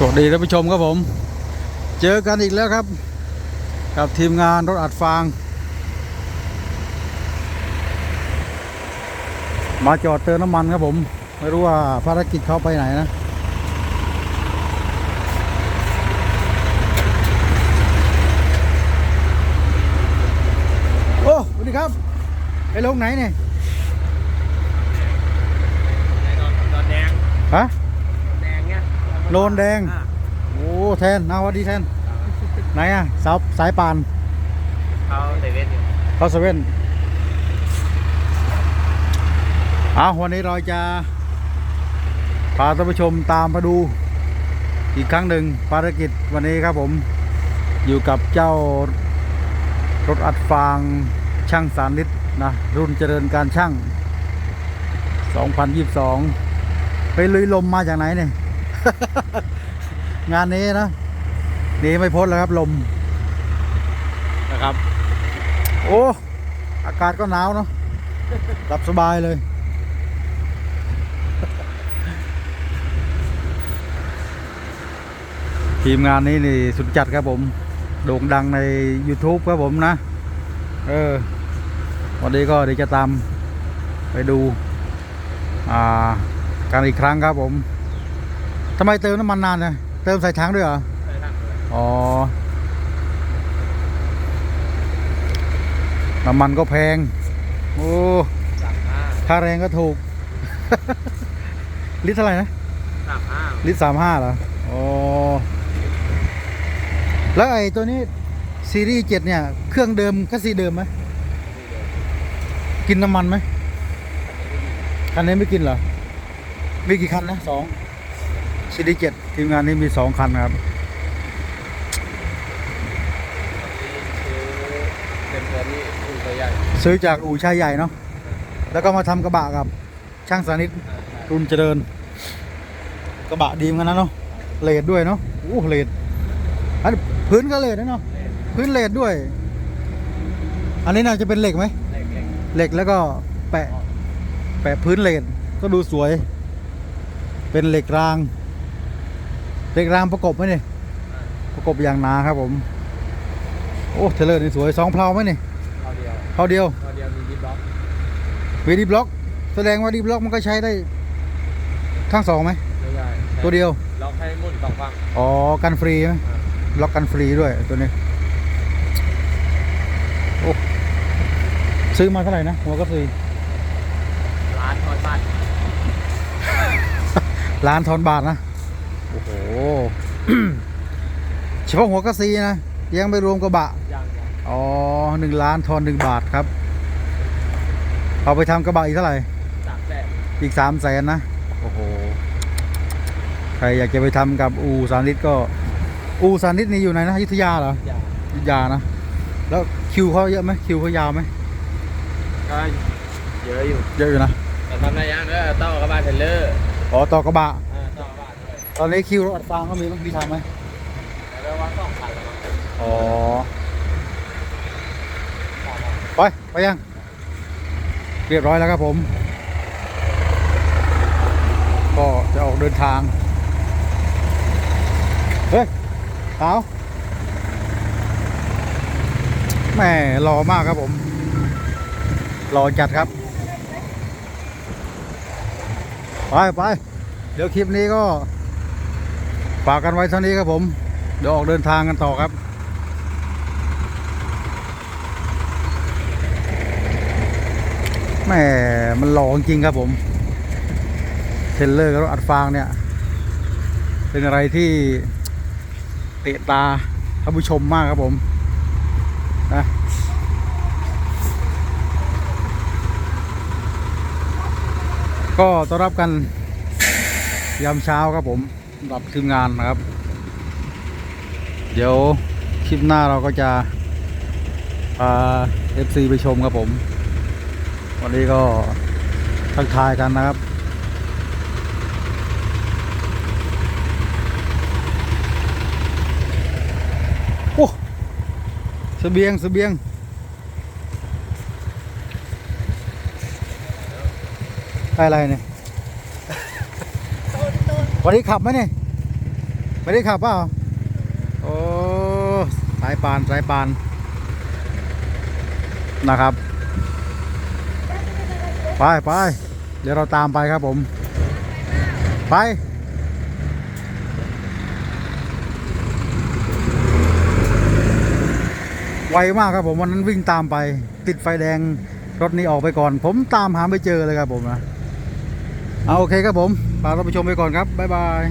สวัสดีท่านผู้ชมครับผม เจอกันอีกแล้วครับ กับทีมงานรถอัดฟาง มาจอดเติมน้ำมันครับผม ไม่รู้ว่าภารกิจเขาไปไหนนะ โอ้สวัสดีครับ ไปลงไหนเนี่ยนอนนอนแดงฮะแดงเงี้ย โนนแดงโอ้แทนนาวัสดีแทน ไหนอะสาวสายปานเขาเซเว่นอยู่เข้าเซเว่นเอาวันนี้เราจะพาท่านผู้ชมตามมาดู อีกครั้งหนึ่งภารกิจวันนี้ครับผม อยู่กับเจ้ารถอัดฟางช่างสารลิตรนะรุ่นเจริญการช่าง 2022 ไปลุยลมมาจากไหนเนี่ย งานนี้นะหนีไม่พ้นแล้วครับลมนะครับ โอ้อากาศก็หนาวเนาะหลับสบายเลย ทีมงานนี้นี่สุดจัดครับผม โด่งดังใน YouTube ครับผมนะ เออ วันนี้ก็เดี๋ยวจะตามไปดู อ่า กันอีกครั้งครับผม ทำไมเติมน้ำมันนานเนี่ยเติมใส่ถังด้วยเหรอใช่ครับอ๋อ น้ำมันก็แพง โอ้สามห้าค่าแรงก็ถูก ลิตรเท่าไหร่นะ สามห้าลิตรสามห้าเหรอ อ๋อ แล้วไอ้ตัวนี้ซีรีส์เจ็ดเนี่ย เครื่องเดิมคัสซีเดิมไหม กินน้ำมันไหม คันนี้ไม่กินเหรอ มีกี่คันนะสอง ซีรีส์เจ็ดทีมงานนี้มีสองคันนะครับเป็นตัวนี้คุณตัวใหญ่ซื้อจากอู่ชายใหญ่เนาะแล้วก็มาทำกระบะกับ ช่างสานิทรุ่นเจริญ กระบะดีเหมอนกันนะเนาะเลดด้วยเนาะโอ้เลดอันนี้พื้นก็เลดนะเนาะพื้นเลดด้วย อันนี้น่าจะเป็นเหล็กไหมเล็กเหล็กแล้วก็แปะ แปะพื้นเลดก็ดูสวย เป็นเหล็กราง เหล็กรางประกบไหมเนี่ยประกบอย่างหนาครับผม โอ้เทเลอร์นี่สวยสองเพลาไหมเนี่ยๆเขาเดียวเพลาเดียวเขาเดียวมีดิบล็อกวีดีบล็อก แสดงว่าดีบล็อกมันก็ใช้ได้ทั้งสองไหมไม่ใช่ตัวเดียวล็อกให้หมุนสองฝั่งอ๋อกันฟรีไหมล็อกกันฟรีด้วยตัวนี้โอ้ซื้อมาเท่าไหร่นะหัวก็ซื้อร้านทอดบ้านล้านทอนบาทนะโอ้โห เฉพาะหัวกระซีนะยังไม่รวมกระบะยังยังอ๋อหนึ่งล้านทอนหนึ่งบาทครับ เอาไปทำกระบะอีกเท่าไหร่สามแสนอีกสามแสนนะ โอ้โห ใครอยากจะไปทำกับอูสานิตก็ อูสานิตนี่อยู่ไหนนะอยุธยาเหรอยังอยุธยานะ แล้วคิวเขาเยอะไหมคิวเขายาวไหมก็เยอะอยู่ เยอะอยู่นะแต่ทำอะไรยังเนี่ยต้องกระบะเทรลเลอร์ อ๋อต่อกระบะอ่า ตอนนี้คิวรถอัดฟางก็มีมั้ยมีทำไหมแล้วว่าสองคันล้วมั้งอ๋อ ไป ไปยัง เรียบร้อยแล้วครับผม ก็จะออกเดินทาง เฮ้ยสาวแม่รอมากครับผม รอจัดครับ ไปไปเดี๋ยวคลิปนี้ก็ ฝากกันไว้เท่านี้ครับผม เดี๋ยวออกเดินทางกันต่อครับแหม่มันหล่อจริงครับผมเทรลเลอร์กับรถอัดฟางเนี่ย เป็นอะไรที่เตะตาท่านผู้ชมมากครับผมนะก็ต้อนรับกันยามเช้าครับผม รับทีมงานนะครับ เดี๋ยวคลิปหน้าเราก็จะพา FC ไปชมครับผม วันนี้ก็ทักทายกันนะครับโอ้เบียงเบียงอะไรเนี่ย วันนี้ขับไหมเนี่ยไม่ได้ขับเปล่าโอ้สายปานสายปานนะครับ ไปไปเดี๋ยวเราตามไปครับผม ไปไวมากครับผมวันนั้นวิ่งตามไป ติดไฟแดงรถนี้ออกไปก่อน ผมตามหาไม่เจอเลยครับผมนะ เอาโอเคครับผมฝากเราไปชมไปก่อนครับบ๊ายบาย